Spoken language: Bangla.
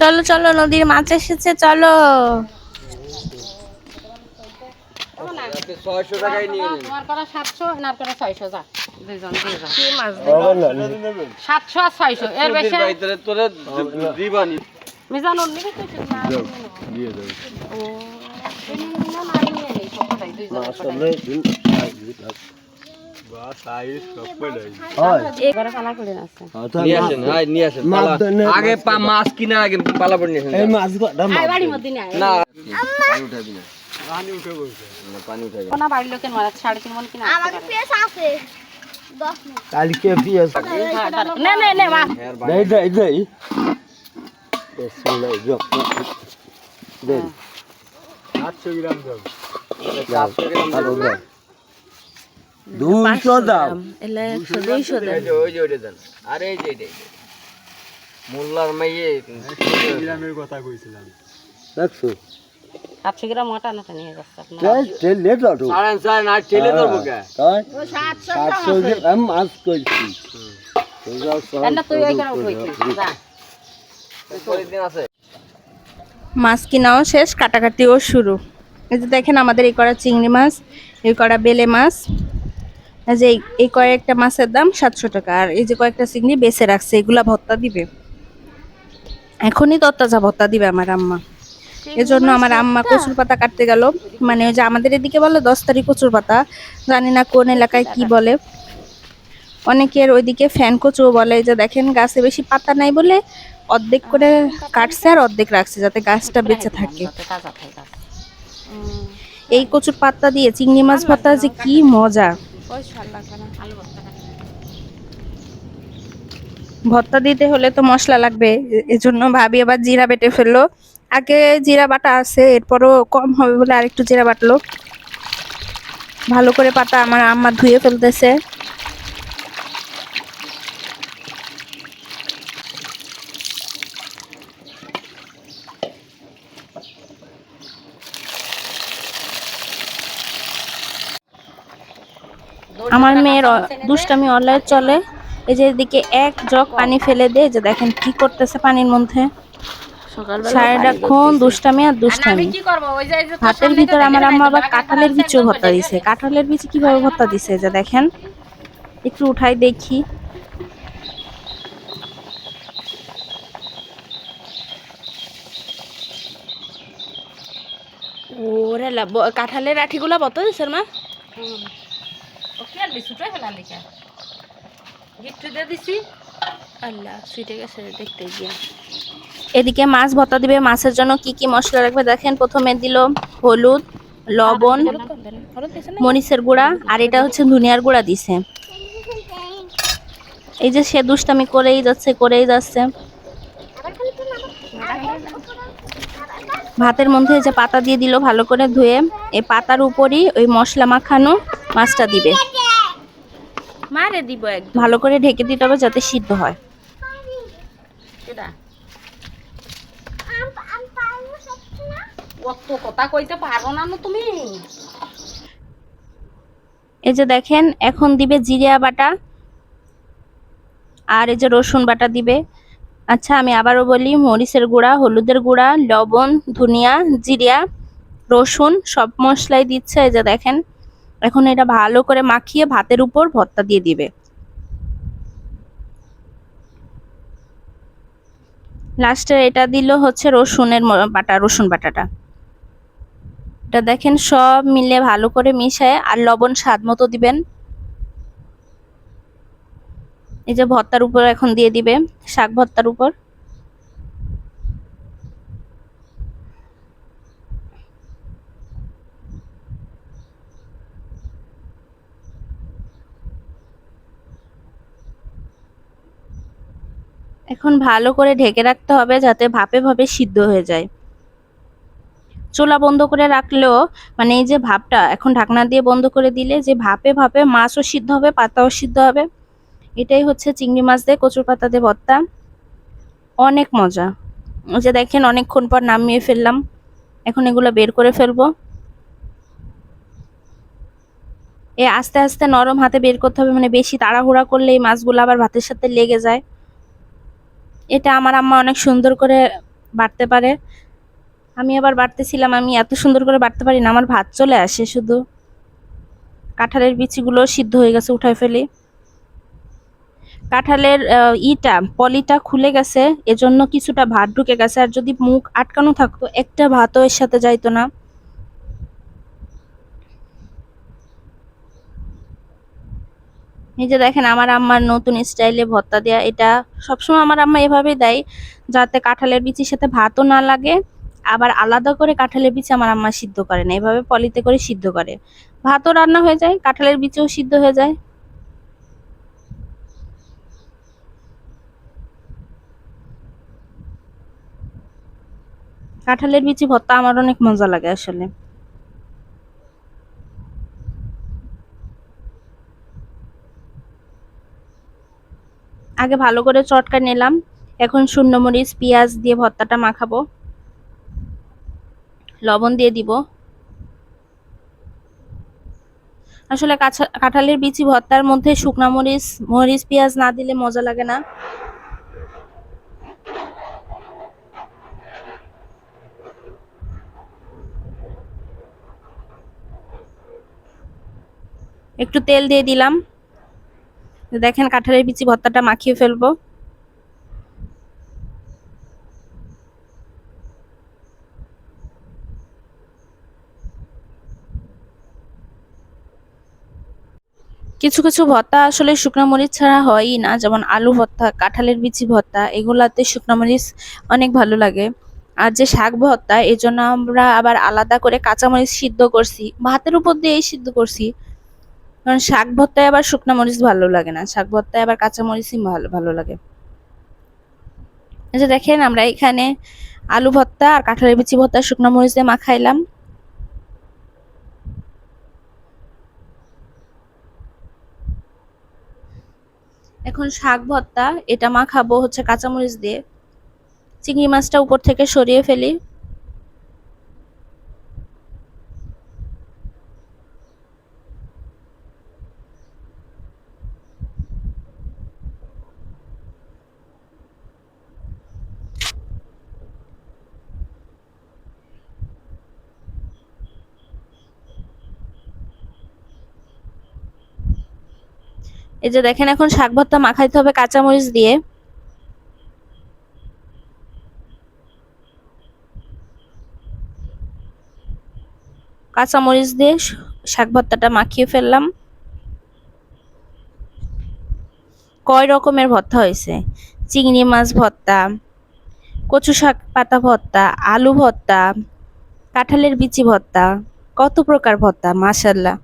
চলো চলো নদীর মাছ এসেছে চলো। সাতশো এনার করা ছয়শো যা। দুইজন দুইজন। কি মাছ সাতশো আর ছয়শো এর বেশি নিবি দিয়ে দেবে ও আগে মাছ কিনার আগে পালা পড়ে না পানি উঠে বলছে পানি উঠাবি কোনা বাড়ির লোকের মারা সাড়ে তিন মন কিনা আসতে পারে। কালকে পিএস হ্যাঁ, দাঁড়া। নে নে নে মা দেই দেই দেই বিসমিল্লাহ যোগ দেই আটশো গ্রাম দাও আরও দাও দুইশো দাও। এলে একশো দুইশো দেন। ওই যে ওইটা দেন। আরে এই যে। মোল্লার মাইয়ে গ্রামের কথা কইছিলাম। দেখছ সাতশো গ্রাম মোটা নাটা নিয়ে যাচ্ছে আপনার? এই তেলে দাও সাড়ে সাড়ে না ঠেলে ধরবো কে? সাতশো গ্রাম মাছ কইছি। মাছ কিনাও শেষ কাটাকাটিও শুরু। এই যে দেখেন আমাদের এই করা চিংড়ি মাছ এই করা বেলে মাছ। যে এই- এই কয়েকটা মাছের দাম সাতশো টাকা আর এই যে কয়েকটা চিংড়ি বেছে রাখছে এগুলা ভত্তা দিবে। এখনই তত্তাজা ভত্তা দিবে আমার আম্মা। এজন্য আমার আম্মা কচুর পাতা কাটতে গেল। মানে ওই যে আমাদের এদিকে বলে দশ তারিখ কচুর পাতা। জানি না কোন এলাকায় কি বলে। অনেকের ওইদিকে ফ্যান কচু বলে এই যে দেখেন গাছে বেশি পাতা নাই বলে অর্ধেক করে কাটছে আর অর্ধেক রাখছে যাতে গাছটা বেঁচে থাকে। এই কচুর পাতা দিয়ে চিংড়ি মাছ ভর্তা যে কি মজা। ভর্তা ভর্তা দিতে হলে তো মশলা লাগবে। এজন্য ভাবি আবার জিরা বেটে ফেলল। আগে জিরা বাটা আছে, এরপরও কম হবে বলে আরেকটু জিরা বাটলো। ভালো করে পাতা আমার আম্মা ধুয়ে ফেলতেছে। আমার মেয়ের অ- দুষ্টামি অনলাইন চলে। এই যে এদিকে এক জগ পানি ফেলে দে যে দেখেন কি করতেছে পানির মধ্যে। দুষ্টামি আর দুষ্টামি। কি করব? ওই যে এই যে তোর ভাতের আমার দেখে আম্মা আবার কাঁঠালের একদম ভর্তা দিছে। কাঁঠালের বিচি কীভাবে ভর্তা দিছে যে দেখেন। একটু উঠাই দেখি। ওরে কাঁঠালের আঠিগুলা বত দিছে মা। ও কি আর বিছুটাই ফেলা লিখা। গিফট দিয়ে দিছি। আল্লাহ সুইটে গেছে দেখতে গিয়া। এদিকে মাছ ভর্তা দিবে মাছের জন্য কি কি মশলা রাখবে দেখেন। প্রথমে দিল হলুদ লবণ মরিচের গুঁড়া আর এটা হচ্ছে ধুনিয়ার গুঁড়া দিছে। এই যে সে দুষ্টামি করেই যাচ্ছে করেই যাচ্ছে। ভাতের মধ্যে এই যে পাতা দিয়ে দিল ভালো করে ধুয়ে এই পাতার উপরই ওই মশলা মাখানো মাছটা দিবে। মারে দিব একদম। ভালো করে ঢেকে দিতে হবে যাতে সিদ্ধ হয়। কেডা? অত কথা কইতে পারো না না তুমি। এই যে দেখেন এখন দিবে জিরিয়া বাটা আর এই যে রসুন বাটা দিবে। আচ্ছা আমি আবারও বলি, মরিচের গুঁড়া, হলুদের গুঁড়া, লবণ, ধনিয়া, জিরিয়া, রসুন, সব মশলাই দিচ্ছে, এই যে দেখেন। এখন এটা ভালো করে মাখিয়ে ভাতের উপর ভর্তা দিয়ে দিবে। লাস্টে এটা দিল হচ্ছে রসুনের বাটা, রসুন বাটাটা। এটা দেখেন, সব মিলে ভালো করে মিশায়, আর লবণ স্বাদ মতো দিবেন। এই যে ভর্তার উপর এখন দিয়ে দিবে, শাক ভর্তার উপর। এখন ভালো করে ঢেকে রাখতে হবে যাতে ভাপে ভাপে সিদ্ধ হয়ে যায়। চুলা বন্ধ করে রাখলেও মানে এই যে ভাপটা, এখন ঢাকনা দিয়ে বন্ধ করে দিলে যে ভাপে ভাপে মাছও সিদ্ধ হবে, পাতাও সিদ্ধ হবে। এটাই হচ্ছে চিংড়ি মাছ দিয়ে কচুর পাতা দিয়ে ভর্তা। অনেক মজা। যে দেখেন অনেকক্ষণ পর নামিয়ে ফেললাম। এখন এগুলো বের করে ফেলব। এ আস্তে আস্তে নরম হাতে বের করতে হবে মানে বেশি তাড়াহুড়া করলে এই মাছগুলো আবার ভাতের সাথে লেগে যায়। এটা আমার আম্মা অনেক সুন্দর করে বাড়তে পারে। আমি আবার বাড়তেছিলাম, আমি এত সুন্দর করে বাড়তে পারি না, আমার ভাত চলে আসে শুধু। কাঁঠালের বিচিগুলো সিদ্ধ হয়ে গেছে, উঠায় ফেলি। কাঁঠালের ইটা, পলিটা খুলে গেছে, এজন্য কিছুটা ভাত ঢুকে গেছে। আর যদি মুখ আটকানো থাকতো, একটা ভাতও এর সাথে যাইতো না। এই যে দেখেন, আমার আম্মার নতুন স্টাইলে ভর্তা দেয়া। এটা সবসময় আমার আম্মা এভাবেই দেয়, যাতে কাঁঠালের বিচির সাথে ভাতও না লাগে, আবার আলাদা করে কাঁঠালের বিচি আমার আম্মা সিদ্ধ করে না। এভাবে পলিতে করে সিদ্ধ করে। ভাতও রান্না হয়ে যায়, কাঁঠালের বিচিও সিদ্ধ হয়ে যায়। কাঁঠালের বিচি ভর্তা আমার অনেক মজা লাগে আসলে। আগে ভালো করে চটকা নিলাম, এখন শূন্য মরিচ, পেঁয়াজ দিয়ে ভর্তাটা মাখাবো। লবণ দিয়ে দিব। আসলে কাঁঠালের বিচি ভর্তার মধ্যে শুকনা মরিচ মরিচ, পেঁয়াজ না দিলে মজা লাগে না। একটু তেল দিয়ে দিলাম। দেখেন কাঁঠালের বিচি ভর্তাটা মাখিয়ে ফেলব। কিছু কিছু ভর্তা আসলে শুকনো মরিচ ছাড়া হয়ই না, যেমন আলু ভর্তা, কাঁঠালের বিচি ভর্তা, এগুলাতে শুকনো মরিচ অনেক ভালো লাগে। আর যে শাক ভর্তা, এর জন্য আমরা আবার আলাদা করে কাঁচামরিচ সিদ্ধ করছি। ভাতের উপর দিয়েই সিদ্ধ করছি। কারণ শাক ভর্তায় আবার শুকনো মরিচ ভালো লাগে না। শাক ভর্তায় আবার কাঁচামরিচই ভালো ভালো লাগে। যে দেখেন, আমরা এখানে আলু ভর্তা আর কাঁঠালের বিচি ভর্তা, শুকনো মরিচ দিয়ে মাখাইলাম। এখন শাক ভর্তা, এটা মাখাবো হচ্ছে কাঁচামরিচ দিয়ে। চিংড়ি মাছটা উপর থেকে সরিয়ে ফেলি। এই যে দেখেন এখন শাক ভর্তা মাখাইতে হবে কাঁচামরিচ দিয়ে। কাঁচামরিচ দিয়ে শাক ভর্তাটা মাখিয়ে ফেললাম। কয় রকমের ভর্তা হয়েছে? চিংড়ি মাছ ভর্তা, কচু শাক পাতা ভর্তা, আলু ভর্তা, কাঁঠালের বিচি ভর্তা, কত প্রকার ভর্তা মাশাল্লাহ